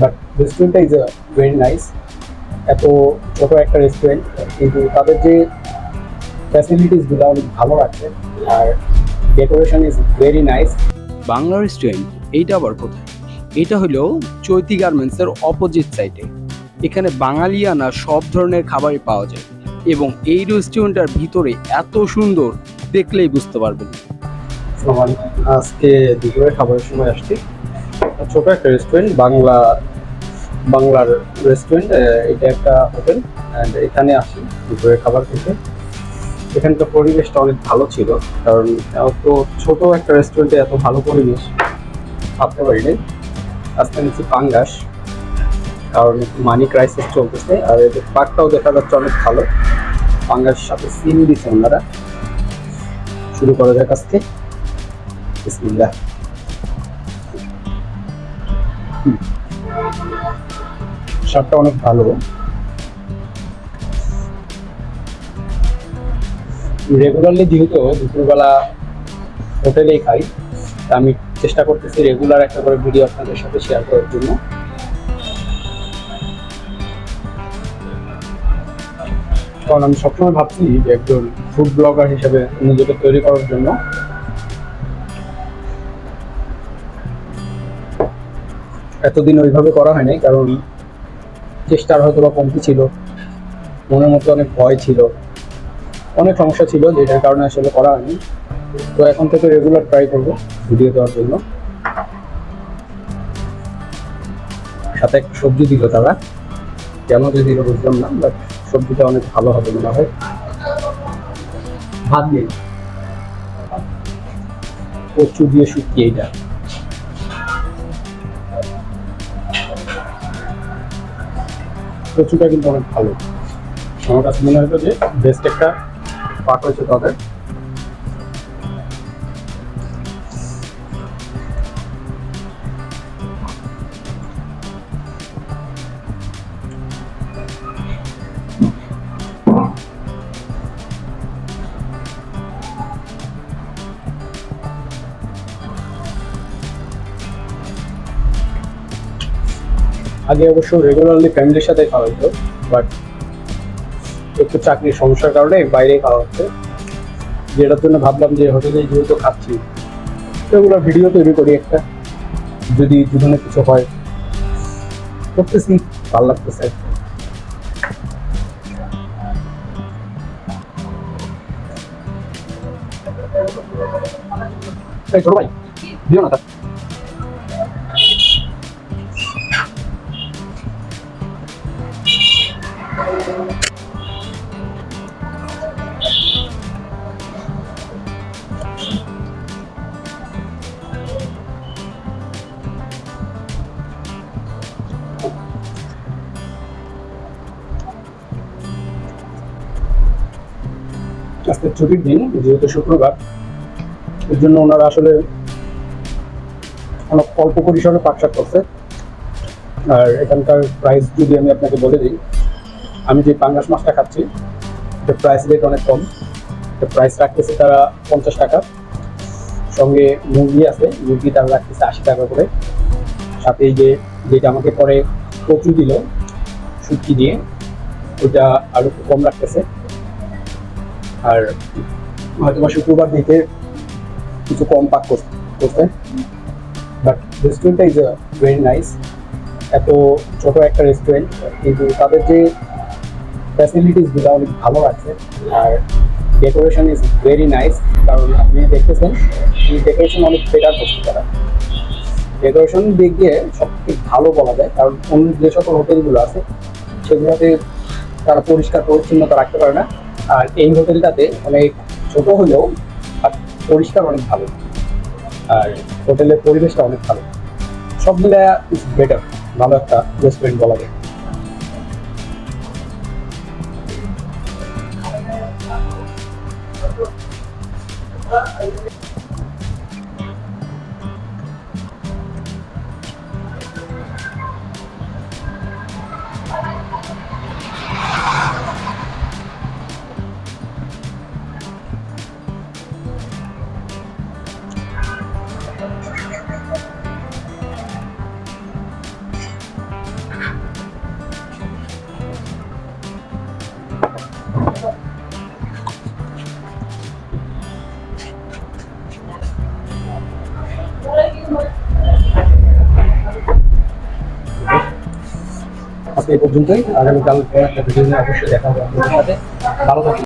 But রেস্টুরেন্টটা is very nice এত ছোট একটা রেস্টুরেন্ট কিন্তু তাদের যে ফ্যাসিলিটিসগুলো অনেক ভালো রাখছে আর decoration is very nice Bangla restaurant এইটা আবার কোথায়? এটা হলো চৈতি গার্মেন্টসের অপোজিট সাইডে এখানে বাঙালিয়ানা সব ধরনের খাবারই পাওয়া যায়। এবং এই রেস্টুরেন্টটার ভিতরে এত সুন্দর দেখলেই বুঝতে পারবেন। আজকে দুপুরে খাবারের সময় আসছি। ছোট একটা রেস্টুরেন্ট বাংলা বাংলার রেস্টুরেন্ট এটা একটা হোটেল অ্যান্ড এখানে আসি দুপুরে খাবার খেতে। এখানকার পরিবেশটা অনেক ভালো ছিল, কারণ এত ছোট একটা রেস্টুরেন্টে এত ভালো পরিবেশ ভাবতে পারিনি আজকে নিচ্ছি পাঙ্গাস, কারণ মানি ক্রাইসিস চলতেছে, আর এদের পাকটাও দেখা যাচ্ছে অনেক ভালো। পাঙ্গাস সাথে সিম দিচ্ছে ওনারা। শুরু করা যাক আজকে। হুম। স্বাদটা অনেক ভালো। রেগুলারলি যেহেতু দুপুরবেলা হোটেলেই খাই আমি চেষ্টা করতেছি রেগুলার একটা করে ভিডিও আপনাদের সাথে শেয়ার করার জন্য। কারণ আমি সবসময় ভাবছি যে একজন ফুড ব্লগার হিসেবে নিজেকে তৈরি করার জন্য। এতদিন ওইভাবে করা হয়নি, কারণ চেষ্টার হয়তো বা কমতি ছিল, মনের মতো অনেক ভয় ছিল, অনেক সমস্যা ছিল, যেটার কারণে আসলে করা হয়নি। তো এখন থেকে রেগুলার ট্রাই করব ভিডিও দেওয়ার জন্য। সাথে একটা সবজি দিল তারা। কেন যে দিল বুঝলাম না বাট সবজিটা অনেক ভালো হবে মনে হয়। ভাত নেই কচু দিয়ে শুকিয়ে এইটা। কচুটা কিন্তু অনেক ভালো। আমার কাছে মনে হলো যে বেস্ট একটা পাক হয়েছে তাদের। আগে অবশ্য রেগুলারলি ফ্যামিলির সাথে খাওয়া হতো বাট একটু চাকরির সমস্যার কারণে বাইরে খাওয়া হচ্ছে। যেটার জন্য ভাবলাম যে হোটেলে যেহেতু খাচ্ছি রেগুলার ভিডিও তৈরি করি একটা। যদি জীবনে কিছু হয়, করতেছি, ভালো লাগতেছে। এই ছোট ভাই, দিও না আজকে ছুটির দিন, যেহেতু শুক্রবার, এর জন্য ওনারা আসলে অনেক অল্প পরিসরে পাকশাক করছে। আর এখানকার প্রাইস যদি আমি আপনাকে বলে দিই, আমি যে পাঙ্গাস মাছটা খাচ্ছি, এটার প্রাইস রেট অনেক কম। প্রাইস রাখতেছে তারা পঞ্চাশ টাকা। সঙ্গে মুরগি আছে, মুরগি তারা রাখতেছে আশি টাকা করে। সাথে এই যে, যেটা আমাকে পরে কচু দিল, শুটকি দিয়ে ওইটা আরও একটু কম রাখতেছে। আর হয়তো বা শুক্রবার দিতে কিছু কম পাক করতে বাট রেস্টুরেন্টটা ইজ ভেরি নাইস এত ছোট একটা রেস্টুরেন্ট কিন্তু তাদের যে ফ্যাসিলিটিসগুলো অনেক ভালো আছে। আর ডেকোরেশন ইজ ভেরি নাইস কারণ আপনি দেখতেছেন, এই ডেকোরেশন অনেক বেটার করছে তারা। ডেকোরেশন দিক দিয়ে সব থেকে ভালো বলা যায়। কারণ অন্য যে সকল হোটেলগুলো আছে, সেগুলোতে তারা পরিষ্কার পরিচ্ছন্নতা রাখতে পারে না। আর এই হোটেলটাতে অনেক ছোট হলেও পরিষ্কার অনেক ভালো। আর হোটেলের পরিবেশটা অনেক ভালো। সব মিলে ইটস বেটার ভালো একটা রেস্টুরেন্ট বলা যায়। আজকে এই পর্যন্তই। আগামীকাল একটা ভিডিও নিয়ে অবশ্যই দেখা হবে আপনাদের সাথে। ভালো থাকুন।